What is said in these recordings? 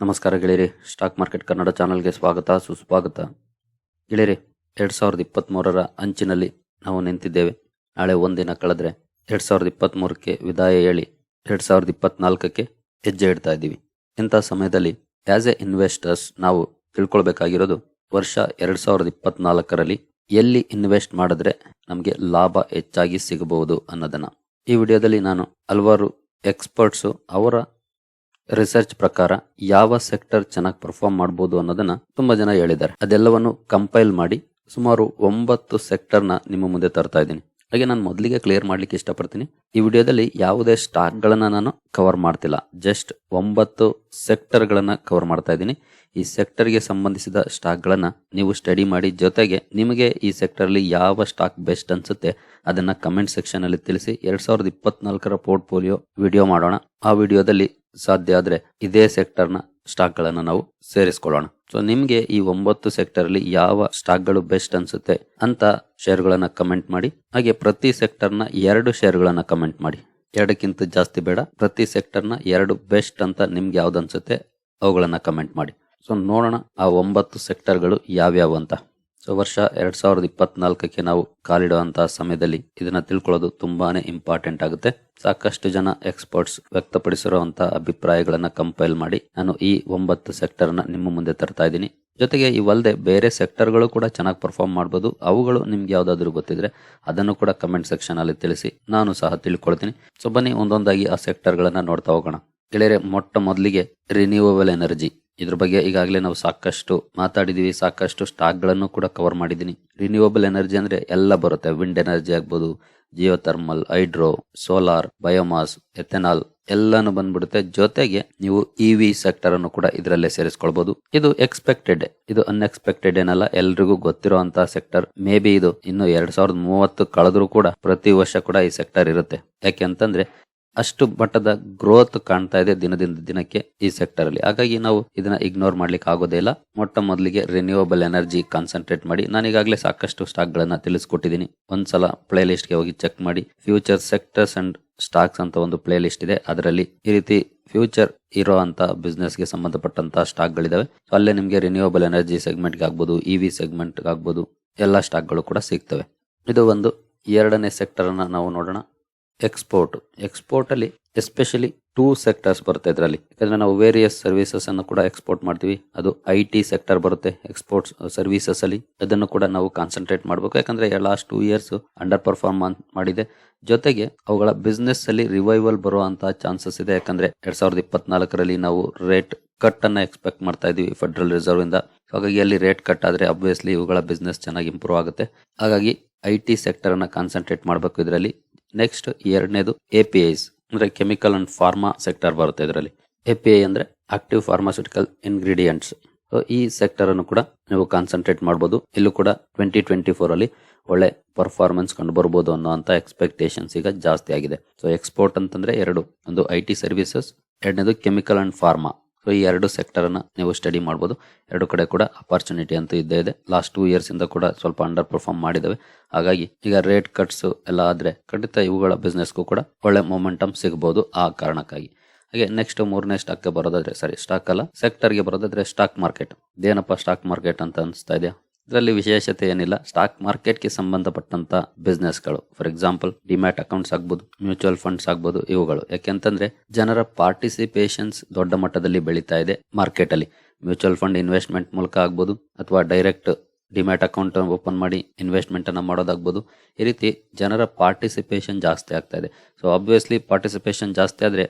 ನಮಸ್ಕಾರ ಗೆಳೆಯರಿ. Stock market Kannada ಚಾನಲ್ಗೆ ಸ್ವಾಗತ, ಸುಸ್ವಾಗತ. ಗೆಳೆಯರಿ, ಎರಡು ಸಾವಿರದ ಇಪ್ಪತ್ತ್ಮೂರರ ಅಂಚಿನಲ್ಲಿ ನಾವು ನಿಂತಿದ್ದೇವೆ. ನಾಳೆ ಒಂದಿನ ಕಳೆದ್ರೆ ಎರಡು ಸಾವಿರದ ಇಪ್ಪತ್ತ್ಮೂರಕ್ಕೆ ವಿದಾಯ ಹೇಳಿ ಎರಡು ಸಾವಿರದ ಇಪ್ಪತ್ನಾಲ್ಕಕ್ಕೆ ಹೆಜ್ಜೆ ಇಡ್ತಾ ಇದ್ದೀವಿ. ಇಂಥ ಸಮಯದಲ್ಲಿ ಆ್ಯಸ್ ಎ ಇನ್ವೆಸ್ಟರ್ಸ್ ನಾವು ತಿಳ್ಕೊಳ್ಬೇಕಾಗಿರೋದು ವರ್ಷ ಎರಡು ಸಾವಿರದ ಇಪ್ಪತ್ನಾಲ್ಕರಲ್ಲಿ ಎಲ್ಲಿ ಇನ್ವೆಸ್ಟ್ ಮಾಡಿದ್ರೆ ನಮಗೆ ಲಾಭ ಹೆಚ್ಚಾಗಿ ಸಿಗಬಹುದು ಅನ್ನೋದನ್ನು. ಈ ವಿಡಿಯೋದಲ್ಲಿ ನಾನು ಹಲವಾರು ಎಕ್ಸ್ಪರ್ಟ್ಸು ಅವರ ರಿಸರ್ಚ್ ಪ್ರಕಾರ ಯಾವ ಸೆಕ್ಟರ್ ಚೆನ್ನಾಗಿ ಪರ್ಫಾರ್ಮ್ ಮಾಡಬಹುದು ಅನ್ನೋದನ್ನ ತುಂಬಾ ಜನ ಹೇಳಿದ್ದಾರೆ. ಅದೆಲ್ಲವನ್ನು ಕಂಪೈಲ್ ಮಾಡಿ ಸುಮಾರು ಒಂಬತ್ತು ಸೆಕ್ಟರ್ನ ನಿಮ್ಮ ಮುಂದೆ ತರ್ತಾ ಇದ್ದೀನಿ. ಹಾಗೆ ನಾನು ಮೊದಲಿಗೆ ಕ್ಲಿಯರ್ ಮಾಡ್ಲಿಕ್ಕೆ ಇಷ್ಟಪಡ್ತೀನಿ. ಈ ವಿಡಿಯೋದಲ್ಲಿ ಯಾವುದೇ ಸ್ಟಾಕ್ಗಳನ್ನು ನಾನು ಕವರ್ ಮಾಡ್ತಿಲ್ಲ. ಜಸ್ಟ್ ಒಂಬತ್ತು ಸೆಕ್ಟರ್ಗಳನ್ನು ಕವರ್ ಮಾಡ್ತಾ ಇದ್ದೀನಿ. ಈ ಸೆಕ್ಟರ್ಗೆ ಸಂಬಂಧಿಸಿದ ಸ್ಟಾಕ್ಗಳನ್ನು ನೀವು ಸ್ಟಡಿ ಮಾಡಿ ಜೊತೆಗೆ ನಿಮಗೆ ಈ ಸೆಕ್ಟರ್ಲಿ ಯಾವ ಸ್ಟಾಕ್ ಬೆಸ್ಟ್ ಅನ್ಸುತ್ತೆ ಅದನ್ನ ಕಮೆಂಟ್ ಸೆಕ್ಷನ್ ಅಲ್ಲಿ ತಿಳಿಸಿ ಎರಡ್ ಸಾವಿರದ ಇಪ್ಪತ್ನಾಲ್ಕರ ಪೋರ್ಟ್ಫೋಲಿಯೋ ವಿಡಿಯೋ ಮಾಡೋಣ. ಆ ವಿಡಿಯೋದಲ್ಲಿ ಸಾಧ್ಯ ಆದ್ರೆ ಇದೇ ಸೆಕ್ಟರ್ನ ಸ್ಟಾಕ್ಗಳನ್ನ ನಾವು ಸೇರಿಸ್ಕೊಳ್ಳೋಣ. ಸೊ ನಿಮಗೆ ಈ ಒಂಬತ್ತು ಸೆಕ್ಟರ್ಲಿ ಯಾವ ಸ್ಟಾಕ್ಗಳು ಬೆಸ್ಟ್ ಅನಿಸುತ್ತೆ ಅಂತ ಶೇರ್ಗಳನ್ನು ಕಮೆಂಟ್ ಮಾಡಿ. ಹಾಗೆ ಪ್ರತಿ ಸೆಕ್ಟರ್ನ ಎರಡು ಶೇರ್ಗಳನ್ನು ಕಮೆಂಟ್ ಮಾಡಿ. ಎರಡಕ್ಕಿಂತ ಜಾಸ್ತಿ ಬೇಡ. ಪ್ರತಿ ಸೆಕ್ಟರ್ನ ಎರಡು ಬೆಸ್ಟ್ ಅಂತ ನಿಮ್ಗೆ ಯಾವ್ದು ಅನ್ಸುತ್ತೆ ಅವುಗಳನ್ನು ಕಮೆಂಟ್ ಮಾಡಿ. ಸೊ ನೋಡೋಣ ಆ ಒಂಬತ್ತು ಸೆಕ್ಟರ್ಗಳು ಯಾವ್ಯಾವು ಅಂತ. ಸೊ ವರ್ಷ, ಎರಡ್ ಸಾವಿರದ ಇಪ್ಪತ್ನಾಲ್ಕಕ್ಕೆ ನಾವು ಕಾಲಿಡುವಂತಹ ಸಮಯದಲ್ಲಿ ಇದನ್ನ ತಿಳ್ಕೊಳ್ಳೋದು ತುಂಬಾನೇ ಇಂಪಾರ್ಟೆಂಟ್ ಆಗುತ್ತೆ. ಸಾಕಷ್ಟು ಜನ ಎಕ್ಸ್ಪರ್ಟ್ಸ್ ವ್ಯಕ್ತಪಡಿಸಿರುವಂತಹ ಅಭಿಪ್ರಾಯಗಳನ್ನ ಕಂಪೈಲ್ ಮಾಡಿ ನಾನು ಈ ಒಂಬತ್ತು ಸೆಕ್ಟರ್ ನಿಮ್ಮ ಮುಂದೆ ತರ್ತಾ ಇದ್ದೀನಿ. ಜೊತೆಗೆ ಇವಲ್ಲದೆ ಬೇರೆ ಸೆಕ್ಟರ್ಗಳು ಕೂಡ ಚೆನ್ನಾಗಿ ಪರ್ಫಾರ್ಮ್ ಮಾಡ್ಬೋದು. ಅವುಗಳು ನಿಮ್ಗೆ ಯಾವ್ದಾದ್ರು ಗೊತ್ತಿದ್ರೆ ಅದನ್ನು ಕೂಡ ಕಮೆಂಟ್ ಸೆಕ್ಷನ್ ಅಲ್ಲಿ ತಿಳಿಸಿ ನಾನು ಸಹ ತಿಳ್ಕೊಳ್ತೀನಿ. ಸೊ ಬನ್ನಿ ಒಂದೊಂದಾಗಿ ಆ ಸೆಕ್ಟರ್ಗಳನ್ನ ನೋಡ್ತಾ ಹೋಗೋಣ. ಗೆಳೆಯರೆ, ಮೊಟ್ಟ ಮೊದಲಿಗೆ ರಿನ್ಯೂವಬಲ್ ಎನರ್ಜಿ ಇದ್ರ ಬಗ್ಗೆ ಈಗಾಗಲೇ ನಾವು ಸಾಕಷ್ಟು ಮಾತಾಡಿದೀವಿ, ಸಾಕಷ್ಟು ಸ್ಟಾಕ್ಗಳನ್ನು ಕೂಡ ಕವರ್ ಮಾಡಿದ್ದೀನಿ ರಿನ್ಯೂವಬಲ್ ಎನರ್ಜಿ ಅಂದ್ರೆ ಎಲ್ಲ ಬರುತ್ತೆ. ವಿಂಡ್ ಎನರ್ಜಿ ಆಗ್ಬೋದು geothermal hydro solar biomass ethanol ಎಲ್ಲಾನು ಬಂದ್ಬಿಡುತ್ತೆ. ಜೊತೆಗೆ ನೀವು ಇ ವಿ ಸೆಕ್ಟರ್ ಅನ್ನು ಕೂಡ ಇದರಲ್ಲೇ ಸೇರಿಸ್ಕೊಳ್ಬಹುದು ಇದು ಎಕ್ಸ್ಪೆಕ್ಟೆಡ್ ಇದು ಅನ್ಎಕ್ಸ್ಪೆಕ್ಟೆಡ್ ಏನಲ್ಲ, ಎಲ್ರಿಗೂ ಗೊತ್ತಿರುವಂತಹ ಸೆಕ್ಟರ್ ಮೇ ಬಿ ಇದು ಇನ್ನು ಎರಡ್ ಸಾವಿರದ ಮೂವತ್ತು ಕಳೆದ್ರೂ ಕೂಡ ಪ್ರತಿ ವರ್ಷ ಕೂಡ ಈ ಸೆಕ್ಟರ್ ಇರುತ್ತೆ. ಯಾಕೆ ಅಂತಂದ್ರೆ ಅಷ್ಟು ಮಟ್ಟದ ಗ್ರೋತ್ ಕಾಣ್ತಾ ಇದೆ ದಿನದಿಂದ ದಿನಕ್ಕೆ ಈ ಸೆಕ್ಟರ್ ಅಲ್ಲಿ. ಹಾಗಾಗಿ ನಾವು ಇದನ್ನ ಇಗ್ನೋರ್ ಮಾಡ್ಲಿಕ್ಕೆ ಆಗೋದೇ ಇಲ್ಲ. ಮೊಟ್ಟ ಮೊದಲಿಗೆ ರಿನ್ಯೂವಬಲ್ ಎನರ್ಜಿ ಕಾನ್ಸಂಟ್ರೇಟ್ ಮಾಡಿ. ನಾನು ಈಗಾಗಲೇ ಸಾಕಷ್ಟು ಸ್ಟಾಕ್ ಗಳನ್ನ ತಿಳಿಸ್ಕೊಟ್ಟಿದ್ದೀನಿ ಒಂದ್ಸಲ ಪ್ಲೇ ಲಿಸ್ಟ್ಗೆ ಹೋಗಿ ಚೆಕ್ ಮಾಡಿ. ಫ್ಯೂಚರ್ ಸೆಕ್ಟರ್ಸ್ ಅಂಡ್ ಸ್ಟಾಕ್ಸ್ ಅಂತ ಒಂದು ಪ್ಲೇ ಲಿಸ್ಟ್ ಇದೆ. ಅದರಲ್ಲಿ ಈ ರೀತಿ ಫ್ಯೂಚರ್ ಇರೋ ಅಂತ ಬಿಸ್ನೆಸ್ಗೆ ಸಂಬಂಧಪಟ್ಟಂತ ಸ್ಟಾಕ್ ಗಳಿದಾವೆ. ಅಲ್ಲೇ ನಿಮಗೆ ರಿನ್ಯೂವಬಲ್ ಎನರ್ಜಿ ಸೆಗ್ಮೆಂಟ್ ಆಗ್ಬೋದು ಇ ವಿ ಸೆಗ್ಮೆಂಟ್ ಆಗ್ಬೋದು, ಎಲ್ಲಾ ಸ್ಟಾಕ್ಗಳು ಕೂಡ ಸಿಗ್ತವೆ. ಇದು ಒಂದು ಎರಡನೇ ಸೆಕ್ಟರ್ ಅನ್ನ ನಾವು ನೋಡೋಣ. ಎಕ್ಸ್ಪೋರ್ಟ್ ಎಕ್ಸ್ಪೋರ್ಟಲ್ಲಿ ಎಸ್ಪೆಷಲಿ ಟೂ ಸೆಕ್ಟರ್ಸ್ ಬರುತ್ತೆ ಇದರಲ್ಲಿ. ಯಾಕಂದ್ರೆ ನಾವು ವೇರಿಯಸ್ ಸರ್ವಿಸಸ್ ಅನ್ನು ಕೂಡ ಎಕ್ಸ್ಪೋರ್ಟ್ ಮಾಡ್ತೀವಿ. ಅದು ಐ ಟಿ ಸೆಕ್ಟರ್ ಬರುತ್ತೆ ಎಕ್ಸ್ಪೋರ್ಟ್ಸ್ ಸರ್ವಿಸಸ್ ಅಲ್ಲಿ. ಅದನ್ನು ಕೂಡ ನಾವು ಕಾನ್ಸಂಟ್ರೇಟ್ ಮಾಡಬೇಕು. ಯಾಕಂದ್ರೆ last two years underperform ಮಾಡಿದೆ. ಜೊತೆಗೆ ಅವುಗಳ ಬಿಸ್ನೆಸ್ ಅಲ್ಲಿ ರಿವೈವಲ್ ಬರುವಂತಹ ಚಾನ್ಸಸ್ ಇದೆ. ಯಾಕಂದ್ರೆ ಎರಡ್ ಸಾವಿರದ ಇಪ್ಪತ್ನಾಲ್ಕರಲ್ಲಿ ನಾವು ರೇಟ್ ಕಟ್ ಅನ್ನ ಎಕ್ಸ್ಪೆಕ್ಟ್ ಮಾಡ್ತಾ ಇದೀವಿ ಫೆಡರಲ್ ರಿಸರ್ವ್ ಇಂದ. ಹಾಗಾಗಿ ಅಲ್ಲಿ ರೇಟ್ ಕಟ್ ಆದ್ರೆ ಅಬ್ವಿಯಸ್ಲಿ ಇವುಗಳ ಬಿಸ್ನೆಸ್ ಚೆನ್ನಾಗಿ ಇಂಪ್ರೂವ್ ಆಗುತ್ತೆ. ಹಾಗಾಗಿ ಐ ಟಿ ಸೆಕ್ಟರ್ ಅನ್ನ ಕಾನ್ಸಂಟ್ರೇಟ್ ಮಾಡಬೇಕು ಇದರಲ್ಲಿ. ನೆಕ್ಸ್ಟ್ ಎರಡನೇದು ಎ ಪಿ ಐಸ್ ಅಂದ್ರೆ ಕೆಮಿಕಲ್ ಅಂಡ್ ಫಾರ್ಮಾ ಸೆಕ್ಟರ್ ಬರುತ್ತೆ ಇದರಲ್ಲಿ. ಎ ಪಿ ಐ ಅಂದ್ರೆ ಆಕ್ಟಿವ್ ಫಾರ್ಮಾಸ್ಯೂಟಿಕಲ್ ಇಂಗ್ರೀಡಿಯೆಂಟ್ಸ್ ಸೊ ಈ ಸೆಕ್ಟರ್ ಅನ್ನು ಕೂಡ ನೀವು ಕಾನ್ಸಂಟ್ರೇಟ್ ಮಾಡಬಹುದು ಇಲ್ಲೂ ಕೂಡ ಟ್ವೆಂಟಿ ಟ್ವೆಂಟಿ ಫೋರ್ ಅಲ್ಲಿ ಒಳ್ಳೆ ಪರ್ಫಾರ್ಮೆನ್ಸ್ ಕಂಡು ಬರ್ಬೋದು ಅನ್ನೋಂಥ ಎಕ್ಸ್ಪೆಕ್ಟೇಷನ್ಸ್ ಈಗ ಜಾಸ್ತಿ ಆಗಿದೆ. ಸೊ ಎಕ್ಸ್ಪೋರ್ಟ್ ಅಂತಂದ್ರೆ ಎರಡು, ಒಂದು ಐ ಟಿ ಸರ್ವಿಸಸ್ ಎರಡನೇದು ಕೆಮಿಕಲ್ ಅಂಡ್ ಫಾರ್ಮಾ ಸೊ ಈ ಎರಡು ಸೆಕ್ಟರ್ ಅನ್ನ ನೀವು ಸ್ಟಡಿ ಮಾಡ್ಬೋದು. ಎರಡು ಕಡೆ ಕೂಡ ಅಪಾರ್ಚುನಿಟಿ ಅಂತೂ ಇದ್ದೇ ಇದೆ. ಲಾಸ್ಟ್ ಟೂ ಇಯರ್ಸ್ ಇಂದ ಕೂಡ ಸ್ವಲ್ಪ ಅಂಡರ್ ಪರ್ಫಾರ್ಮ್ ಮಾಡಿದ್ದಾವೆ ಹಾಗಾಗಿ ಈಗ ರೇಟ್ ಕಟ್ಸ್ ಎಲ್ಲ ಆದರೆ ಖಂಡಿತ ಇವುಗಳ ಬಿಸ್ನೆಸ್ಗೂ ಕೂಡ ಒಳ್ಳೆ ಮೊಮೆಂಟಮ್ ಸಿಗ್ಬೋದು ಆ ಕಾರಣಕ್ಕಾಗಿ. ಹಾಗೆ ನೆಕ್ಸ್ಟ್ ಮೂರನೇ ಸ್ಟಾಕ್ಗೆ ಬರೋದಾದ್ರೆ ಸಾರಿ ಸ್ಟಾಕ್ ಅಲ್ಲ ಸೆಕ್ಟರ್ಗೆ ಬರೋದಾದ್ರೆ ಸ್ಟಾಕ್ ಮಾರ್ಕೆಟ್ ಇದೇನಪ್ಪ ಸ್ಟಾಕ್ ಮಾರ್ಕೆಟ್ ಅಂತ ಅನಿಸ್ತಾ ಇದೆಯಾ? ಇದರಲ್ಲಿ ವಿಶೇಷತೆ ಏನಿಲ್ಲ. ಸ್ಟಾಕ್ ಮಾರ್ಕೆಟ್ಗೆ ಸಂಬಂಧಪಟ್ಟಂತ ಬಿಸ್ನೆಸ್ಗಳು ಫಾರ್ ಎಕ್ಸಾಂಪಲ್ ಡಿಮ್ಯಾಟ್ ಅಕೌಂಟ್ಸ್ ಆಗ್ಬೋದು ಮ್ಯೂಚುವಲ್ ಫಂಡ್ಸ್ ಆಗ್ಬೋದು, ಇವುಗಳು. ಯಾಕೆಂತಂದ್ರೆ ಜನರ ಪಾರ್ಟಿಸಿಪೇಷನ್ಸ್ ದೊಡ್ಡ ಮಟ್ಟದಲ್ಲಿ ಬೆಳೀತಾ ಇದೆ ಮಾರ್ಕೆಟ್ ಅಲ್ಲಿ. ಮ್ಯೂಚುವಲ್ ಫಂಡ್ ಇನ್ವೆಸ್ಟ್ಮೆಂಟ್ ಮೂಲಕ ಆಗ್ಬೋದು, ಅಥವಾ ಡೈರೆಕ್ಟ್ ಡಿಮ್ಯಾಟ್ ಅಕೌಂಟ್ ಓಪನ್ ಮಾಡಿ ಇನ್ವೆಸ್ಟ್ಮೆಂಟ್ ಅನ್ನ ಮಾಡೋದಾಗ್ಬೋದು. ಈ ರೀತಿ ಜನರ ಪಾರ್ಟಿಸಿಪೇಷನ್ ಜಾಸ್ತಿ ಆಗ್ತಾ ಇದೆ. ಸೊ ಆಬ್ವಿಯಸ್ಲಿ ಪಾರ್ಟಿಸಿಪೇಷನ್ ಜಾಸ್ತಿ ಆದ್ರೆ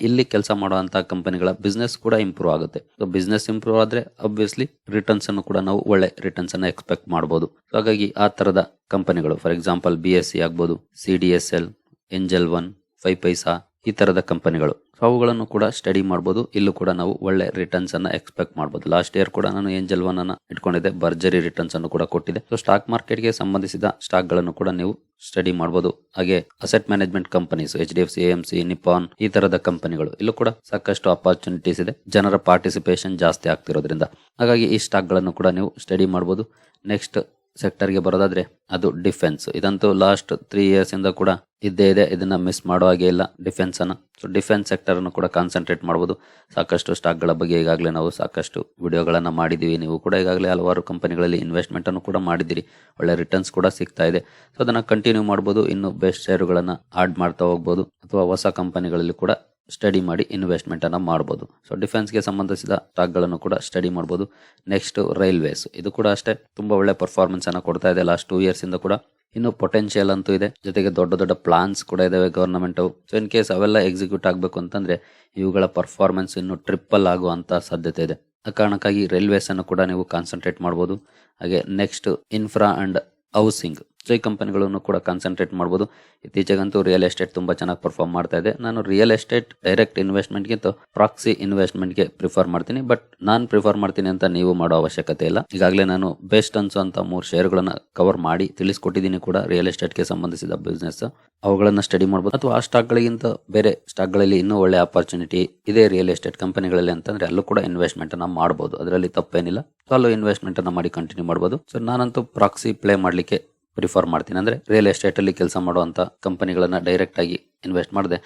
ಇಲ್ಲಿ ಕೆಲಸ ಮಾಡುವಂತಹ ಕಂಪನಿಗಳ ಬಿಸ್ನೆಸ್ ಕೂಡ ಇಂಪ್ರೂವ್ ಆಗುತ್ತೆ. ಸೊ ಬಿಸ್ನೆಸ್ ಇಂಪ್ರೂವ್ ಆದ್ರೆ ಅಬ್ವಿಯಸ್ಲಿ ರಿಟರ್ನ್ಸ್ ಅನ್ನು ಕೂಡ ನಾವು ಒಳ್ಳೆ ರಿಟರ್ನ್ಸ್ ಅನ್ನ ಎಕ್ಸ್ಪೆಕ್ಟ್ ಮಾಡಬಹುದು ಹಾಗಾಗಿ ಆ ತರದ ಕಂಪನಿಗಳು for example B S C ಆಗ್ಬಹುದು C D S L Angel one five paisa ಈ ತರದ ಕಂಪನಿಗಳು ಸೊ ಅವುಗಳನ್ನು ಕೂಡ ಸ್ಟಡಿ ಮಾಡ್ಬೋದು. ಇಲ್ಲೂ ಕೂಡ ನಾವು ಒಳ್ಳೆ ರಿಟರ್ನ್ಸ್ ಅನ್ನ ಎಕ್ಸ್ಪೆಕ್ಟ್ ಮಾಡಬಹುದು ಲಾಸ್ಟ್ ಇಯರ್ ಕೂಡ ನಾನು ಏಂಜಲ್ ಒನ್ ಅನ್ನ ಇಟ್ಕೊಂಡಿದ್ದೆ. ಭರ್ಜರಿ ರಿಟರ್ನ್ಸ್ ಅನ್ನು ಕೂಡ ಕೊಟ್ಟಿದೆ ಸೊ ಸ್ಟಾಕ್ ಮಾರ್ಕೆಟ್ಗೆ ಸಂಬಂಧಿಸಿದ ಸ್ಟಾಕ್ಗಳನ್ನು ಕೂಡ ನೀವು ಸ್ಟಡಿ ಮಾಡಬಹುದು ಹಾಗೆ asset management companies H D F C M C Nippon ಈ ತರದ ಕಂಪನಿಗಳು ಇಲ್ಲೂ ಕೂಡ ಸಾಕಷ್ಟು ಅಪಾರ್ಚುನಿಟೀಸ್ ಇದೆ. ಜನರ ಪಾರ್ಟಿಸಿಪೇಷನ್ ಜಾಸ್ತಿ ಆಗ್ತಿರೋದ್ರಿಂದ. ಹಾಗಾಗಿ ಈ ಸ್ಟಾಕ್ಗಳನ್ನು ಕೂಡ ನೀವು ಸ್ಟಡಿ ಮಾಡಬಹುದು ನೆಕ್ಸ್ಟ್ ಸೆಕ್ಟರ್ಗೆ ಬರೋದಾದ್ರೆ ಅದು ಡಿಫೆನ್ಸ್ ಇದಂತೂ ಲಾಸ್ಟ್ ತ್ರೀ ಇಯರ್ಸ್ ಇಂದ ಕೂಡ ಇದ್ದೇ ಇದೆ. ಇದನ್ನ ಮಿಸ್ ಮಾಡೋ ಹಾಗೆ ಇಲ್ಲ ಡಿಫೆನ್ಸ್ ಅನ್ನ. ಸೊ ಡಿಫೆನ್ಸ್ ಸೆಕ್ಟರ್ ಅನ್ನು ಕೂಡ ಕಾನ್ಸಂಟ್ರೇಟ್ ಮಾಡಬಹುದು ಸಾಕಷ್ಟು ಸ್ಟಾಕ್ಗಳ ಬಗ್ಗೆ ಈಗಾಗಲೇ ನಾವು ಸಾಕಷ್ಟು ವಿಡಿಯೋಗಳನ್ನ ಮಾಡಿದೀವಿ. ನೀವು ಕೂಡ ಈಗಾಗಲೇ ಹಲವಾರು ಕಂಪನಿಗಳಲ್ಲಿ ಇನ್ವೆಸ್ಟ್ಮೆಂಟ್ ಅನ್ನು ಕೂಡ ಮಾಡಿದ್ದೀರಿ. ಒಳ್ಳೆ ರಿಟರ್ನ್ಸ್ ಕೂಡ ಸಿಗ್ತಾ ಇದೆ. ಸೊ ಅದನ್ನ ಕಂಟಿನ್ಯೂ ಮಾಡಬಹುದು ಇನ್ನು ಬೆಸ್ಟ್ ಶೇರುಗಳನ್ನ ಆಡ್ ಮಾಡ್ತಾ ಹೋಗ್ಬೋದು. ಅಥವಾ ಹೊಸ ಕಂಪನಿಗಳಲ್ಲಿ ಕೂಡ ಸ್ಟಡಿ ಮಾಡಿ ಇನ್ವೆಸ್ಟ್ಮೆಂಟನ್ನು ಮಾಡ್ಬೋದು. ಸೊ ಡಿಫೆನ್ಸ್ಗೆ ಸಂಬಂಧಿಸಿದ ಸ್ಟಾಕ್ಗಳನ್ನು ಕೂಡ ಸ್ಟಡಿ ಮಾಡಬಹುದು ನೆಕ್ಸ್ಟ್ ರೈಲ್ವೇಸ್ ಇದು ಕೂಡ ಅಷ್ಟೇ ತುಂಬಾ ಒಳ್ಳೆ ಪರ್ಫಾರ್ಮೆನ್ಸ್ ಅನ್ನ ಕೊಡ್ತಾ ಇದೆ ಲಾಸ್ಟ್ ಟೂ ಇಯರ್ಸ್ ಇಂದ ಕೂಡ. ಇನ್ನು ಪೊಟೆನ್ಷಿಯಲ್ ಅಂತೂ ಇದೆ. ಜೊತೆಗೆ ದೊಡ್ಡ ದೊಡ್ಡ ಪ್ಲಾನ್ಸ್ ಕೂಡ ಇದಾವೆ ಗವರ್ನಮೆಂಟ್ ಸೊ ಇನ್ ಕೇಸ್ ಅವೆಲ್ಲ ಎಕ್ಸಿಕ್ಯೂಟ್ ಆಗಬೇಕು ಅಂತಂದ್ರೆ ಇವುಗಳ ಪರ್ಫಾರ್ಮೆನ್ಸ್ ಇನ್ನು ಟ್ರಿಪಲ್ ಆಗುವಂತ ಸಾಧ್ಯತೆ ಇದೆ. ಆ ಕಾರಣಕ್ಕಾಗಿ ರೈಲ್ವೇಸ್ ಅನ್ನು ಕೂಡ ನೀವು ಕಾನ್ಸಂಟ್ರೇಟ್ ಮಾಡಬಹುದು ಹಾಗೆ next infra and housing so ಈ ಕಂಪನಿಗಳನ್ನು ಕೂಡ ಕಾನ್ಸಂಟ್ರೇಟ್ ಮಾಡ್ಬೋದು. ಇತ್ತೀಚೆಗಂತೂ ರಿಯಲ್ ಎಸ್ಟೇಟ್ ತುಂಬ ಚೆನ್ನಾಗಿ ಪರ್ಫಾರ್ಮ್ ಮಾಡ್ತಾ ಇದೆ. ನಾನು ರಿಯಲ್ ಎಸ್ಟೇಟ್ ಡೈರೆಕ್ಟ್ ಇನ್ವೆಸ್ಟ್ಮೆಂಟ್ಗಿಂತ ಪ್ರಾಕ್ಸಿ ಇನ್ವೆಸ್ಟ್ಮೆಂಟ್ಗೆ ಪ್ರಿಫರ್ ಮಾಡ್ತೀನಿ. ಬಟ್ ನಾನು ಪ್ರಿಫರ್ ಮಾಡ್ತೀನಿ ಅಂತ ನೀವು ಮಾಡೋ ಅವಶ್ಯಕತೆ ಇಲ್ಲ. ಈಗಾಗಲೇ ನಾನು ಬೆಸ್ಟ್ ಅನ್ಸೋಂಥ ಮೂರು ಶೇರ್ಗಳನ್ನು ಕವರ್ ಮಾಡಿ ತಿಳಿಸ್ಕೊಟ್ಟಿದ್ದೀನಿ ಕೂಡ ರಿಯಲ್ ಎಸ್ಟೇಟ್ಗೆ ಸಂಬಂಧಿಸಿದ ಬಿಸ್ನೆಸ್ ಅವುಗಳನ್ನು ಸ್ಟಡಿ ಮಾಡ್ಬೋದು. ಅಥವಾ ಆ ಸ್ಟಾಕ್ಗಳಿಗಿಂತ ಬೇರೆ ಸ್ಟಾಕ್ಗಳಲ್ಲಿ ಇನ್ನೂ ಒಳ್ಳೆ ಆಪರ್ಚುನಿಟಿ ಇದೆ ರಿಯಲ್ ಎಸ್ಟೇಟ್ ಕಂಪನಿಗಳಲ್ಲಿ ಅಂತಂದ್ರೆ ಅಲ್ಲೂ ಕೂಡ ಇನ್ವೆಸ್ಟ್ಮೆಂಟ್ ಮಾಡ್ಬೋದು. ಅದರಲ್ಲಿ ತಪ್ಪೇನಿಲ್ಲ. ಸೊ ಅಲ್ಲೂ ಇನ್ವೆಸ್ಟ್ಮೆಂಟ್ ಮಾಡಿ ಕಂಟಿನ್ಯೂ ಮಾಡಬಹುದು ಸೊ ನಾನಂತೂ ಪ್ರಾಕ್ಸಿ ಪ್ಲೇ ಮಾಡ್ಲಿಕ್ಕೆ ಪ್ರಿಫರ್ ಮಾಡ್ತೀನಿ. ಅಂದರೆ ರಿಯಲ್ ಎಸ್ಟೇಟಲ್ಲಿ ಕೆಲಸ ಮಾಡುವಂಥ ಕಂಪನಿಗಳನ್ನು ಡೈರೆಕ್ಟಾಗಿ ಇನ್ವೆಸ್ಟ್ ಮಾಡಿದೆ.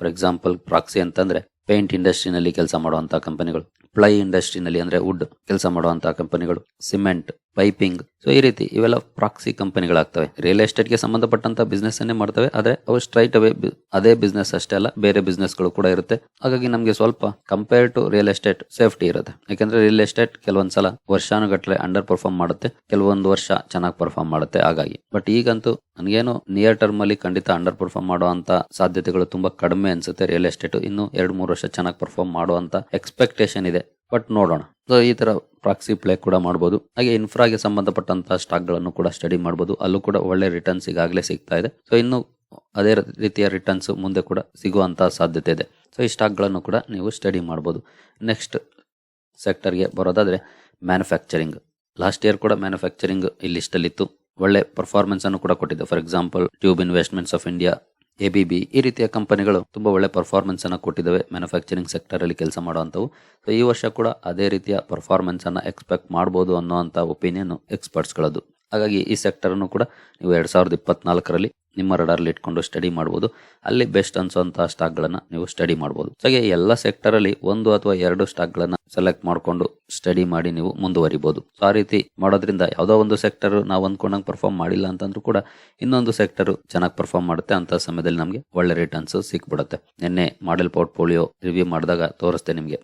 ಫಾರ್ ಎಕ್ಸಾಂಪಲ್ ಪ್ರಾಕ್ಸಿ ಅಂತಂದರೆ ಪೇಂಟ್ ಇಂಡಸ್ಟ್ರಿನಲ್ಲಿ ಕೆಲಸ ಮಾಡುವಂಥ ಕಂಪನಿಗಳು ಪ್ಲೈ ಇಂಡಸ್ಟ್ರಿನಲ್ಲಿ ಅಂದರೆ ವುಡ್ ಕೆಲಸ ಮಾಡುವಂಥ ಕಂಪನಿಗಳು ಸಿಮೆಂಟ್ ಪೈಪಿಂಗ್. ಸೊ ಈ ರೀತಿ ಇವೆಲ್ಲ ಪ್ರಾಕ್ಸಿ ಕಂಪನಿಗಳಾಗ್ತವೆ. ರಿಯಲ್ ಎಸ್ಟೇಟ್ಗೆ ಸಂಬಂಧಪಟ್ಟಂತ ಬಿಸ್ನೆಸ್ ಅನ್ನೇ ಮಾಡ್ತವೆ. ಆದ್ರೆ, ಅವು ಸ್ಟ್ರೈಟ್ ಅವೇ ಅದೇ ಬಿಸ್ನೆಸ್ ಅಷ್ಟೇ ಅಲ್ಲ, ಬೇರೆ ಬಿಸ್ನೆಸ್ಗಳು ಕೂಡ ಇರುತ್ತೆ. ಹಾಗಾಗಿ ನಮಗೆ ಸ್ವಲ್ಪ compare to real estate safety ಇರುತ್ತೆ. ಯಾಕಂದ್ರೆ ರಿಯಲ್ ಎಸ್ಟೇಟ್ ಕೆಲವೊಂದ್ಸಲ ವರ್ಷಾನುಗಟ್ಟಲೆ ಅಂಡರ್ ಪರ್ಫಾರ್ಮ್ ಮಾಡುತ್ತೆ. ಕೆಲವೊಂದು ವರ್ಷ ಚೆನ್ನಾಗಿ ಪರ್ಫಾರ್ಮ್ ಮಾಡುತ್ತೆ. ಹಾಗಾಗಿ. ಬಟ್ ಈಗಂತೂ ನನಗೇನು ನಿಯರ್ ಟರ್ಮ್ ಅಲ್ಲಿ ಖಂಡಿತ ಅಂಡರ್ ಪರ್ಫಾರ್ಮ್ ಮಾಡುವಂತ ಸಾಧ್ಯತೆಗಳು ತುಂಬಾ ಕಡಿಮೆ ಅನ್ಸುತ್ತೆ ರಿಯಲ್ ಎಸ್ಟೇಟ್ ಇನ್ನು ಎರಡು ಮೂರು ವರ್ಷ ಚೆನ್ನಾಗಿ ಪರ್ಫಾರ್ಮ್ ಮಾಡುವಂತ ಎಕ್ಸ್ಪೆಕ್ಟೇಷನ್ ಇದೆ. ಬಟ್ ನೋಡೋಣ. ಸೊ ಈ ತರ ಪ್ರಾಕ್ಸಿ ಪ್ಲೇ ಕೂಡ ಮಾಡಬಹುದು ಹಾಗೆ ಇನ್ಫ್ರಾಗೆ ಸಂಬಂಧಪಟ್ಟಂತಹ ಸ್ಟಾಕ್ಗಳನ್ನು ಕೂಡ ಸ್ಟಡಿ ಮಾಡಬಹುದು ಅಲ್ಲೂ ಕೂಡ ಒಳ್ಳೆ ರಿಟರ್ನ್ಸ್ ಈಗಾಗಲೇ ಸಿಗ್ತಾ ಇದೆ. ಸೊ ಇನ್ನು ಅದೇ ರೀತಿಯ ರಿಟರ್ನ್ಸ್ ಮುಂದೆ ಕೂಡ ಸಿಗುವಂತಹ ಸಾಧ್ಯತೆ ಇದೆ. ಸೊ ಈ ಸ್ಟಾಕ್ಗಳನ್ನು ಕೂಡ ನೀವು ಸ್ಟಡಿ ಮಾಡಬಹುದು ನೆಕ್ಸ್ಟ್ ಸೆಕ್ಟರ್ಗೆ ಬರೋದಾದ್ರೆ ಮ್ಯಾನುಫ್ಯಾಕ್ಚರಿಂಗ್ ಲಾಸ್ಟ್ ಇಯರ್ ಕೂಡ ಮ್ಯಾನುಫ್ಯಾಕ್ಚರಿಂಗ್ ಈ ಇತ್ತು ಒಳ್ಳೆ ಪರ್ಫಾರ್ಮೆನ್ಸನ್ನು ಕೂಡ ಕೊಟ್ಟಿದೆ. For example tube investments of India ABB ಈ ರೀತಿಯ ಕಂಪನಿಗಳು ತುಂಬಾ ಒಳ್ಳೆ ಪರ್ಫಾರ್ಮೆನ್ಸ್ ಅನ್ನು ಕೊಟ್ಟಿದ್ದಾವೆ ಮ್ಯಾನುಫ್ಯಾಕ್ಚರಿಂಗ್ ಸೆಕ್ಟರ್ ಅಲ್ಲಿ ಕೆಲಸ ಮಾಡುವಂಥವು. ಸೊ ಈ ವರ್ಷ ಕೂಡ ಅದೇ ರೀತಿಯ ಪರ್ಫಾರ್ಮೆನ್ಸ್ ಅನ್ನ ಎಕ್ಸ್ಪೆಕ್ಟ್ ಮಾಡಬಹುದು ಅನ್ನೋಂತ ಒಪಿನಿಯನ್ ಎಕ್ಸ್ಪರ್ಟ್ಸ್ಗಳದ್ದು ಹಾಗಾಗಿ ಈ ಸೆಕ್ಟರ್ ಅನ್ನು ಕೂಡ ನೀವು ಎರಡ್ ಸಾವಿರದ ಇಪ್ಪತ್ನಾಲ್ಕರಲ್ಲಿ ನಿಮ್ಮ ರಡಾರ್ಲಿ ಇಟ್ಕೊಂಡು ಸ್ಟಡಿ ಮಾಡ್ಬೋದು. ಅಲ್ಲಿ ಬೆಸ್ಟ್ ಅನ್ಸುವಂತಹ ಸ್ಟಾಕ್ಗಳನ್ನು ನೀವು ಸ್ಟಡಿ ಮಾಡಬಹುದು ಹಾಗೆ ಎಲ್ಲ ಸೆಕ್ಟರ್ ಅಲ್ಲಿ ಒಂದು ಅಥವಾ ಎರಡು ಸ್ಟಾಕ್ಗಳನ್ನು ಸೆಲೆಕ್ಟ್ ಮಾಡಿಕೊಂಡು ಸ್ಟಡಿ ಮಾಡಿ ನೀವು ಮುಂದುವರಿಬಹುದು ಆ ರೀತಿ ಮಾಡೋದ್ರಿಂದ ಯಾವುದೋ ಒಂದು ಸೆಕ್ಟರ್ ನಾವು ಅಂದ್ಕೊಂಡಂಗೆ ಪರ್ಫಾರ್ಮ್ ಮಾಡಿಲ್ಲ ಅಂತಂದ್ರೂ ಕೂಡ ಇನ್ನೊಂದು ಸೆಕ್ಟರ್ ಚೆನ್ನಾಗಿ ಪರ್ಫಾರ್ಮ್ ಮಾಡುತ್ತೆ. ಅಂತ ಸಮಯದಲ್ಲಿ ನಮಗೆ ಒಳ್ಳೆ ರಿಟರ್ನ್ಸ್ ಸಿಕ್ಬಿಡುತ್ತೆ. ನಿನ್ನೆ ಮಾಡೆಲ್ ಪೋರ್ಟ್ಫೋಲಿಯೋ ರಿವ್ಯೂ ಮಾಡಿದಾಗ ತೋರಿಸ್ತೆ ನಿಮಗೆ.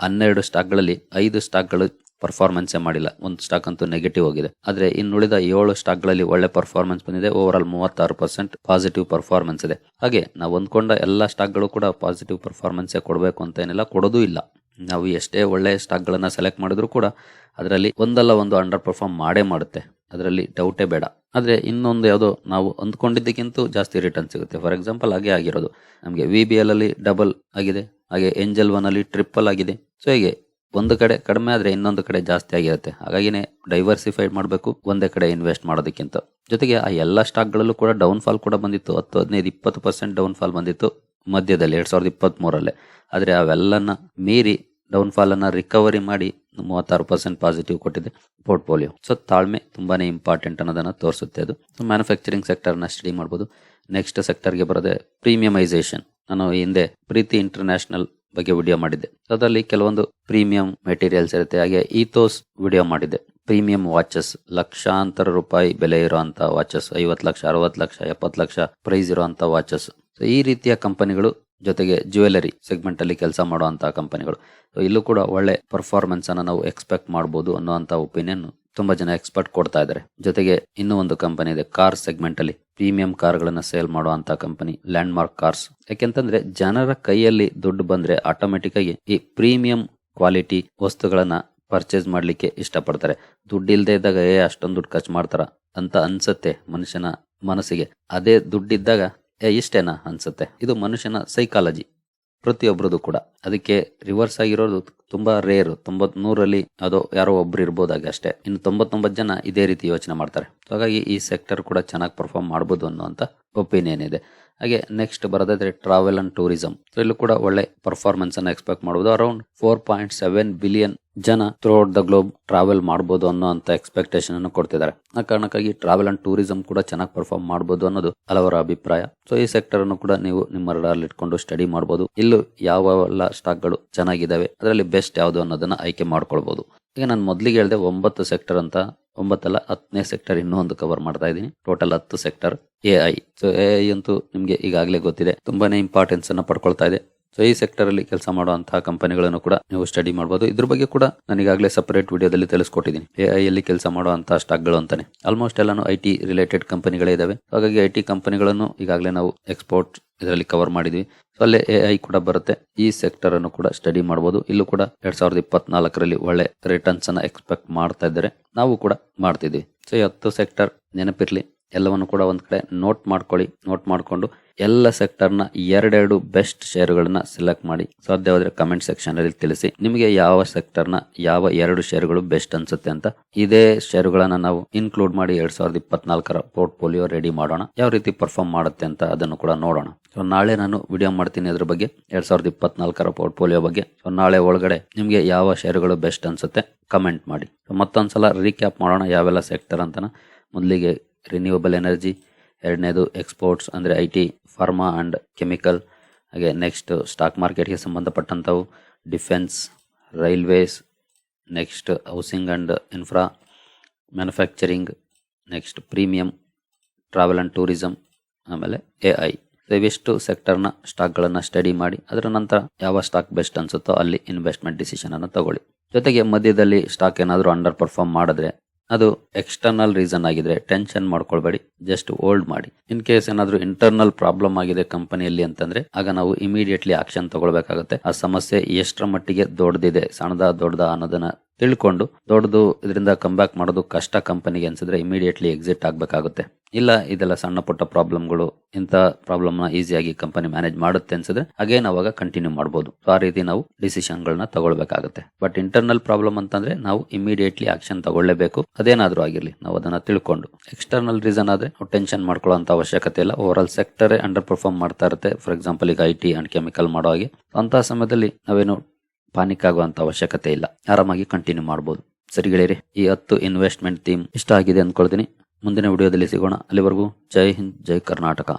ಹನ್ನೆರಡು ಸ್ಟಾಕ್ಗಳಲ್ಲಿ ಐದು ಸ್ಟಾಕ್ಗಳು ಪರ್ಫಾರ್ಮೆನ್ಸೇ ಮಾಡಿಲ್ಲ. ಒಂದು ಸ್ಟಾಕ್ ಅಂತೂ ನೆಗೆಟಿವ್ ಆಗಿದೆ ಆದ್ರೆ ಇನ್ನುಳಿದ ಏಳು ಸ್ಟಾಕ್ಗಳಲ್ಲಿ ಒಳ್ಳೆ ಪರ್ಫಾರ್ಮೆನ್ಸ್ ಬಂದಿದೆ. ಓವರ್ ಆಲ್ ಮೂವತ್ತಾರು ಪರ್ಸೆಂಟ್ ಪಾಸಿಟಿವ್ ಪರ್ಫಾರ್ಮೆನ್ಸ್ ಇದೆ. ಹಾಗೆ ನಾವು ಅಂದ್ಕೊಂಡ ಎಲ್ಲ ಸ್ಟಾಕ್ಗಳು ಕೂಡ ಪಾಸಿಟಿವ್ ಪರ್ಫಾರ್ಮೆನ್ಸ್ ಕೊಡಬೇಕು ಅಂತ ಏನಿಲ್ಲ. ಕೊಡೋದು ಇಲ್ಲ. ನಾವು ಎಷ್ಟೇ ಒಳ್ಳೆ ಸ್ಟಾಕ್ಗಳನ್ನ ಸೆಲೆಕ್ಟ್ ಮಾಡಿದ್ರು ಕೂಡ ಅದರಲ್ಲಿ ಒಂದಲ್ಲ ಒಂದು ಅಂಡರ್ ಪರ್ಫಾರ್ಮ್ ಮಾಡೇ ಮಾಡುತ್ತೆ. ಅದರಲ್ಲಿ ಡೌಟೇ ಬೇಡ. ಆದ್ರೆ ಇನ್ನೊಂದು ಯಾವುದೋ ನಾವು ಅಂದ್ಕೊಂಡಿದ್ದಕ್ಕಿಂತ ಜಾಸ್ತಿ ರಿಟರ್ನ್ ಸಿಗುತ್ತೆ. ಫಾರ್ ಎಕ್ಸಾಂಪಲ್ ಹಾಗೆ ಆಗಿರೋದು. ನಮಗೆ ವಿ ಬಿ ಎಲ್ ಅಲ್ಲಿ ಡಬಲ್ ಆಗಿದೆ. ಹಾಗೆ ಏಂಜಲ್ ಒನ್ ಅಲ್ಲಿ ಟ್ರಿಪಲ್ ಆಗಿದೆ. ಸೊ ಹೀಗೆ ಒಂದು ಕಡೆ ಕಡಿಮೆ ಆದರೆ ಇನ್ನೊಂದು ಕಡೆ ಜಾಸ್ತಿ ಆಗಿರುತ್ತೆ. ಹಾಗಾಗಿನೇ ಡೈವರ್ಸಿಫೈಡ್ ಮಾಡಬೇಕು, ಒಂದೇ ಕಡೆ ಇನ್ವೆಸ್ಟ್ ಮಾಡೋದಕ್ಕಿಂತ. ಜೊತೆಗೆ ಆ ಎಲ್ಲ ಸ್ಟಾಕ್ಗಳಲ್ಲೂ ಕೂಡ ಡೌನ್ ಫಾಲ್ ಕೂಡ ಬಂದಿತ್ತು. ಹತ್ತು, ಹದಿನೈದು, ಇಪ್ಪತ್ತು ಪರ್ಸೆಂಟ್ ಡೌನ್ ಫಾಲ್ ಬಂದಿತ್ತು ಮಧ್ಯದಲ್ಲಿ, ಎರಡು ಸಾವಿರದ ಇಪ್ಪತ್ತ್ಮೂರಲ್ಲೇ ಆದರೆ ಅವೆಲ್ಲನ ಮೀರಿ ಡೌನ್ ಫಾಲ್ ಅನ್ನ ರಿಕವರಿ ಮಾಡಿ ಮೂವತ್ತಾರು ಪರ್ಸೆಂಟ್ ಪಾಸಿಟಿವ್ ಕೊಟ್ಟಿದೆ ಪೋರ್ಟ್ಫೋಲಿಯೋ ಸೊ ತಾಳ್ಮೆ ತುಂಬಾ ಇಂಪಾರ್ಟೆಂಟ್ ಅನ್ನೋದನ್ನು ತೋರಿಸುತ್ತೆ ಅದು. ಸೊ ಮ್ಯಾನುಫ್ಯಾಕ್ಚರಿಂಗ್ ಸೆಕ್ಟರ್ನ ಸ್ಟಡಿ ಮಾಡ್ಬೋದು. ನೆಕ್ಸ್ಟ್ ಸೆಕ್ಟರ್ಗೆ ಬರೋದೆ ಪ್ರೀಮಿಯಮೈಸೇಷನ್ ನಾನು ಹಿಂದೆ ಪ್ರೀತಿ ಇಂಟರ್ನ್ಯಾಷನಲ್ ಬಗ್ಗೆ ವಿಡಿಯೋ ಮಾಡಿದ್ದೆ. ಅದರಲ್ಲಿ ಕೆಲವೊಂದು ಪ್ರೀಮಿಯಂ ಮೆಟೀರಿಯಲ್ಸ್ ಇರುತ್ತೆ. ಹಾಗೆ ಈಥೋಸ್ ವಿಡಿಯೋ ಮಾಡಿದ್ದೆ. ಪ್ರೀಮಿಯಂ ವಾಚಸ್ ಲಕ್ಷಾಂತರ ರೂಪಾಯಿ ಬೆಲೆ ಇರುವಂತಹ ವಾಚಸ್ ಐವತ್ತು ಲಕ್ಷ, ಅರವತ್ತು ಲಕ್ಷ, ಎಪ್ಪತ್ತು ಲಕ್ಷ ಪ್ರೈಸ್ ಇರುವಂತಹ ವಾಚಸ್ ಸೊ ಈ ರೀತಿಯ ಕಂಪನಿಗಳು ಜೊತೆಗೆ ಜ್ಯುವೆಲರಿ ಸೆಗ್ಮೆಂಟ್ ಅಲ್ಲಿ ಕೆಲಸ ಮಾಡುವಂತಹ ಕಂಪನಿಗಳು ಸೊ ಇಲ್ಲೂ ಕೂಡ ಒಳ್ಳೆ ಪರ್ಫಾರ್ಮೆನ್ಸ್ ಅನ್ನ ನಾವು ಎಕ್ಸ್ಪೆಕ್ಟ್ ಮಾಡಬಹುದು ಅನ್ನುವಂತ ಒಪಿನಿಯನ್ ತುಂಬಾ ಜನ ಎಕ್ಸ್ಪರ್ಟ್ ಕೊಡ್ತಾ ಇದ್ದಾರೆ ಜೊತೆಗೆ ಇನ್ನೂ ಒಂದು ಕಂಪನಿ ಇದೆ ಕಾರ್ ಸೆಗ್ಮೆಂಟ್ ಅಲ್ಲಿ. ಪ್ರೀಮಿಯಂ ಕಾರ್ಗಳನ್ನ ಸೇಲ್ ಮಾಡುವಂತ ಕಂಪನಿ ಲ್ಯಾಂಡ್ ಮಾರ್ಕ್ ಕಾರ್ಸ್ ಯಾಕೆಂತಂದ್ರೆ ಜನರ ಕೈಯಲ್ಲಿ ದುಡ್ಡು ಬಂದ್ರೆ ಆಟೋಮೆಟಿಕ್ ಆಗಿ ಈ ಪ್ರೀಮಿಯಂ ಕ್ವಾಲಿಟಿ ವಸ್ತುಗಳನ್ನ ಪರ್ಚೇಸ್ ಮಾಡ್ಲಿಕ್ಕೆ ಇಷ್ಟಪಡ್ತಾರೆ. ದುಡ್ಡು ಇಲ್ಲದೆ ಇದ್ದಾಗ, ಏ, ಅಷ್ಟೊಂದು ದುಡ್ಡು ಖರ್ಚು ಮಾಡ್ತಾರ? ಅಂತ ಅನ್ಸತ್ತೆ ಮನುಷ್ಯನ ಮನಸ್ಸಿಗೆ. ಅದೇ ದುಡ್ಡಿದ್ದಾಗ, ಏ, ಇಷ್ಟೇನಾ? ಅನ್ಸುತ್ತೆ. ಇದು ಮನುಷ್ಯನ ಸೈಕಾಲಜಿ ಪ್ರತಿಯೊಬ್ಬರದು ಕೂಡ. ಅದಕ್ಕೆ ರಿವರ್ಸ್ ಆಗಿರೋದು ತುಂಬಾ ರೇರ್ ತೊಂಬತ್ ನೂರಲ್ಲಿ ಅದು ಯಾರೋ ಒಬ್ರು ಇರ್ಬೋದಾಗಿ ಅಷ್ಟೇ. ಇನ್ನು ತೊಂಬತ್ತೊಂಬತ್ತು ಜನ ಇದೇ ರೀತಿ ಯೋಚನೆ ಮಾಡ್ತಾರೆ. ಹಾಗಾಗಿ ಈ ಸೆಕ್ಟರ್ ಕೂಡ ಚೆನ್ನಾಗಿ ಪರ್ಫಾರ್ಮ್ ಮಾಡ್ಬೋದು ಅನ್ನುವಂಥ ಒಪಿನಿಯನ್ ಇದೆ. ಹಾಗೆ ನೆಕ್ಸ್ಟ್ ಬರೋದಾದ್ರೆ ಟ್ರಾವೆಲ್ ಅಂಡ್ ಟೂರಿಸಂ ಸೊ ಇಲ್ಲೂ ಕೂಡ ಒಳ್ಳೆ ಪರ್ಫಾರ್ಮೆನ್ಸ್ ಅನ್ನ ಎಕ್ಸ್ಪೆಕ್ಟ್ ಮಾಡಬಹುದು around four point seven billion ಜನ ಥ್ರೂಔಟ್ ದ ಗ್ಲೋಬ್ ಟ್ರಾವೆಲ್ ಮಾಡಬಹುದು ಅನ್ನೋ ಅಂತ ಎಕ್ಸ್ಪೆಕ್ಟೇಷನ್ ಅನ್ನು ಕೊಡ್ತಿದ್ದಾರೆ. ಆ ಕಾರಣಕ್ಕಾಗಿ ಟ್ರಾವೆಲ್ ಅಂಡ್ ಟೂರಿಸಂ ಕೂಡ ಚೆನ್ನಾಗಿ ಪರ್ಫಾರ್ಮ್ ಮಾಡಬಹುದು ಅನ್ನೋದು ಹಲವರ ಅಭಿಪ್ರಾಯ. ಸೊ ಈ ಸೆಕ್ಟರ್ ಅನ್ನು ಕೂಡ ನೀವು ನಿಮ್ಮ ರಡಾರ್ ಇಟ್ಕೊಂಡು ಸ್ಟಡಿ ಮಾಡಬಹುದು ಇಲ್ಲೂ ಯಾವೆಲ್ಲ ಸ್ಟಾಕ್ಗಳು ಚೆನ್ನಾಗಿದ್ದಾವೆ, ಅದರಲ್ಲಿ ಬೆಸ್ಟ್ ಯಾವುದು ಅನ್ನೋದನ್ನ ಆಯ್ಕೆ ಮಾಡ್ಕೊಳ್ಬಹುದು ಈಗ ನಾನು ಮೊದಲಿಗೆ ಹೇಳಿದೆ ಒಂಬತ್ತು ಸೆಕ್ಟರ್ ಅಂತ ಒಂಬತ್ತಲ್ಲ ಹತ್ತನೇ ಸೆಕ್ಟರ್ ಇನ್ನೂ ಒಂದು ಕವರ್ ಮಾಡ್ತಾ ಇದ್ದೀನಿ. ಟೋಟಲ್ ಹತ್ತು sector A I so A I ಅಂತೂ ನಿಮಗೆ ಈಗಾಗಲೇ ಗೊತ್ತಿದೆ. ತುಂಬಾನೇ ಇಂಪಾರ್ಟೆನ್ಸ್ ಅನ್ನ ಪಡ್ಕೊಳ್ತಾ ಇದೆ. ಸೊ ಈ ಸೆಕ್ಟರ್ ಅಲ್ಲಿ ಕೆಲಸ ಮಾಡುವಂತಹ ಕಂಪನಿಗಳನ್ನು ಕೂಡ ನೀವು ಸ್ಟಡಿ ಮಾಡಬಹುದು ಇದ್ರ ಬಗ್ಗೆ ಕೂಡ ನಾನು ಸಪರೇಟ್ ವಿಡಿಯೋದಲ್ಲಿ ತಿಳಿಸ್ಕೊಟ್ಟಿದ್ದೀನಿ. ಎ ಐ ಅಲ್ಲಿ ಕೆಲಸ ಮಾಡುವಂತಹ ಸ್ಟಾಕ್ಗಳು ಅಂತಾನೆ. ಆಲ್ಮೋಸ್ಟ್ ಎಲ್ಲಾನು ಐ ಟಿ ರಿಲೇಟೆಡ್ ಕಂಪನಿಗಳೇ ಇದಾವೆ. ಹಾಗಾಗಿ ಐ ಟಿ ಕಂಪನಿಗಳನ್ನು ಈಗಾಗಲೇ ನಾವು ಎಕ್ಸ್ಪೋರ್ಟ್ ಇದರಲ್ಲಿ ಕವರ್ ಮಾಡಿದ್ವಿ. ಅಲ್ಲೇ ಎ ಐ ಕೂಡ ಬರುತ್ತೆ. ಈ ಸೆಕ್ಟರ್ ಅನ್ನು ಕೂಡ ಸ್ಟಡಿ ಮಾಡಬಹುದು ಇಲ್ಲೂ ಕೂಡ ಎರಡ್ ಸಾವಿರದ ಇಪ್ಪತ್ನಾಲ್ಕರಲ್ಲಿ ಒಳ್ಳೆ ರಿಟರ್ನ್ಸ್ ಅನ್ನ ಎಕ್ಸ್ಪೆಕ್ಟ್ ಮಾಡ್ತಾ ಇದ್ದಾರೆ. ನಾವು ಕೂಡ ಮಾಡ್ತಿದ್ವಿ ಸೊ ಈ ಹತ್ತು ಸೆಕ್ಟರ್ ನೆನಪಿರ್ಲಿ. ಎಲ್ಲವನ್ನು ಕೂಡ ಒಂದು ಕಡೆ ನೋಟ್ ಮಾಡ್ಕೊಳ್ಳಿ ನೋಟ್ ಮಾಡ್ಕೊಂಡು ಎಲ್ಲ ಸೆಕ್ಟರ್ನ ಎರಡೆರಡು ಬೆಸ್ಟ್ ಶೇರುಗಳನ್ನ ಸೆಲೆಕ್ಟ್ ಮಾಡಿ ಸಾಧ್ಯವಾದರೆ ಕಮೆಂಟ್ ಸೆಕ್ಷನ್ ಅಲ್ಲಿ ತಿಳಿಸಿ. ನಿಮಗೆ ಯಾವ ಸೆಕ್ಟರ್ನ ಯಾವ ಎರಡು ಶೇರುಗಳು ಬೆಸ್ಟ್ ಅನ್ಸುತ್ತೆ ಅಂತ ಇದೇ ಶೇರುಗಳನ್ನ ನಾವು ಇನ್ಕ್ಲೂಡ್ ಮಾಡಿ ಎರಡ್ ಸಾವಿರದ ಇಪ್ಪತ್ನಾಲ್ಕರ ಪೋರ್ಟ್ಫೋಲಿಯೋ ರೆಡಿ ಮಾಡೋಣ. ಯಾವ ರೀತಿ ಪರ್ಫಾರ್ಮ್ ಮಾಡುತ್ತೆ ಅಂತ ಅದನ್ನು ಕೂಡ ನೋಡೋಣ. ಸೊ ನಾಳೆ ನಾನು ವಿಡಿಯೋ ಮಾಡ್ತೀನಿ ಅದ್ರ ಬಗ್ಗೆ, ಎರಡ್ ಸಾವಿರದ ಇಪ್ಪತ್ನಾಲ್ಕರ ಪೋರ್ಟ್ಫೋಲಿಯೋ ಬಗ್ಗೆ. ಸೊ ನಾಳೆ ಒಳಗಡೆ ನಿಮಗೆ ಯಾವ ಶೇರುಗಳು ಬೆಸ್ಟ್ ಅನ್ಸುತ್ತೆ ಕಮೆಂಟ್ ಮಾಡಿ. ಮತ್ತೊಂದ್ಸಲ ರೀಕ್ಯಾಪ್ ಮಾಡೋಣ ಯಾವೆಲ್ಲ ಸೆಕ್ಟರ್ ಅಂತ ಮೊದಲಿಗೆ ರಿನ್ಯೂವಬಲ್ ಎನರ್ಜಿ ಎರಡನೇದು ಎಕ್ಸ್ಪೋರ್ಟ್ಸ್ ಅಂದರೆ I T pharma and chemical ಹಾಗೆ ನೆಕ್ಸ್ಟ್ ಸ್ಟಾಕ್ ಮಾರ್ಕೆಟ್ಗೆ ಸಂಬಂಧಪಟ್ಟಂಥವು defence railways next housing and infra manufacturing next premium travel and tourism ಆಮೇಲೆ ಎ ಐ ಸೊ ಇವಿಷ್ಟು ಸೆಕ್ಟರ್ನ ಸ್ಟಾಕ್ಗಳನ್ನು ಸ್ಟಡಿ ಮಾಡಿ, ಅದರ ನಂತರ ಯಾವ ಸ್ಟಾಕ್ ಬೆಸ್ಟ್ ಅನ್ಸುತ್ತೋ ಅಲ್ಲಿ ಇನ್ವೆಸ್ಟ್ಮೆಂಟ್ ಡಿಸಿಷನನ್ನು ತಗೊಳ್ಳಿ. ಜೊತೆಗೆ ಮಧ್ಯದಲ್ಲಿ ಸ್ಟಾಕ್ ಏನಾದರೂ ಅಂಡರ್ ಪರ್ಫಾರ್ಮ್ ಮಾಡಿದ್ರೆ ಅದು ಎಕ್ಸ್ಟರ್ನಲ್ ರೀಸನ್ ಆಗಿದ್ರೆ ಟೆನ್ಷನ್ ಮಾಡ್ಕೊಳ್ಬೇಡಿ ಜಸ್ಟ್ ಹೋಲ್ಡ್ ಮಾಡಿ. ಇನ್ ಕೇಸ್ ಏನಾದರೂ ಇಂಟರ್ನಲ್ ಪ್ರಾಬ್ಲಮ್ ಆಗಿದೆ ಕಂಪನಿಯಲ್ಲಿ ಅಂತಂದ್ರೆ, ಆಗ ನಾವು ಇಮಿಡಿಯೇಟ್ಲಿ ಆಕ್ಷನ್ ತಗೊಳ್ಬೇಕಾಗುತ್ತೆ. ಆ ಸಮಸ್ಯೆ ಎಷ್ಟರ ಮಟ್ಟಿಗೆ ದೊಡ್ಡದಿದೆ ಸಣ್ಣದ ದೊಡ್ಡದ ಅನ್ನೋದನ್ನ ತಿಳ್ಕೊಂಡು ದೊಡ್ಡದು ಇದರಿಂದ ಬ್ಯಾಕ್ ಮಾಡೋದು ಕಷ್ಟ ಕಂಪನಿಗೆ ಅನ್ಸಿದ್ರೆ ಇಮಿಡಿಯೇಟ್ಲಿ ಎಕ್ಸಿಟ್ ಆಗಬೇಕಾಗುತ್ತೆ. ಇಲ್ಲ, ಇದೆಲ್ಲ ಸಣ್ಣ ಪುಟ್ಟ ಪ್ರಾಬ್ಲಮ್ಗಳು ಇಂಥ ಪ್ರಾಬ್ಲಮ್ನ ಈಸಿಯಾಗಿ ಕಂಪನಿ ಮ್ಯಾನೇಜ್ ಮಾಡುತ್ತೆ ಅನ್ಸಿದ್ರೆ ಅಗೇನ್ ಅವಾಗ ಕಂಟಿನ್ಯೂ ಮಾಡ್ಬೋದು. ಆ ರೀತಿ ನಾವು ಡಿಸಿಷನ್ಗಳನ್ನ ತಗೊಳ್ಬೇಕಾಗುತ್ತೆ. ಬಟ್ ಇಂಟರ್ನಲ್ ಪ್ರಾಬ್ಲಮ್ ಅಂತಂದ್ರೆ ನಾವು ಇಮಿಡಿಯೇಟ್ಲಿ ಆಕ್ಷನ್ ತಗೊಳ್ಳೇಬೇಕು. ಅದೇನಾದ್ರೂ ಆಗಿರ್ಲಿ, ನಾವು ಅದನ್ನ ತಿಳ್ಕೊಂಡು. ಎಕ್ಸ್ಟರ್ನಲ್ ರೀಸನ್ ಆದ್ರೆ ನಾವು ಟೆನ್ಷನ್ ಮಾಡ್ಕೊಳ್ಳೋ ಅವಶ್ಯಕತೆ ಇಲ್ಲ. Overall sector underperform ಮಾಡ್ತಾ ಇರುತ್ತೆ. ಫಾರ್ ಎಕ್ಸಾಂಪಲ್ ಈಗ ಐ ಟಿ ಅಂಡ್ ಕೆಮಿಕಲ್ ಮಾಡೋ ಹಾಗೆ. ಅಂತ ಸಮಯದಲ್ಲಿ ನಾವೇನು ಪಾನಿಕ್ ಆಗುವಂತ ಅವಶ್ಯಕತೆ ಇಲ್ಲ. ಆರಾಮಾಗಿ ಕಂಟಿನ್ಯೂ ಮಾಡಬಹುದು ಸರಿ ಗೆಳೆಯರಿ, ಈ ಹತ್ತು ಇನ್ವೆಸ್ಟ್ಮೆಂಟ್ ಥೀಮ್ ಇಷ್ಟ ಆಗಿದೆ ಅಂದ್ಕೊಳ್ತೀನಿ ಮುಂದಿನ ವಿಡಿಯೋದಲ್ಲಿ ಸಿಗೋಣ. ಅಲ್ಲಿವರೆಗೂ ಜೈ ಹಿಂದ್, ಜೈ ಕರ್ನಾಟಕ.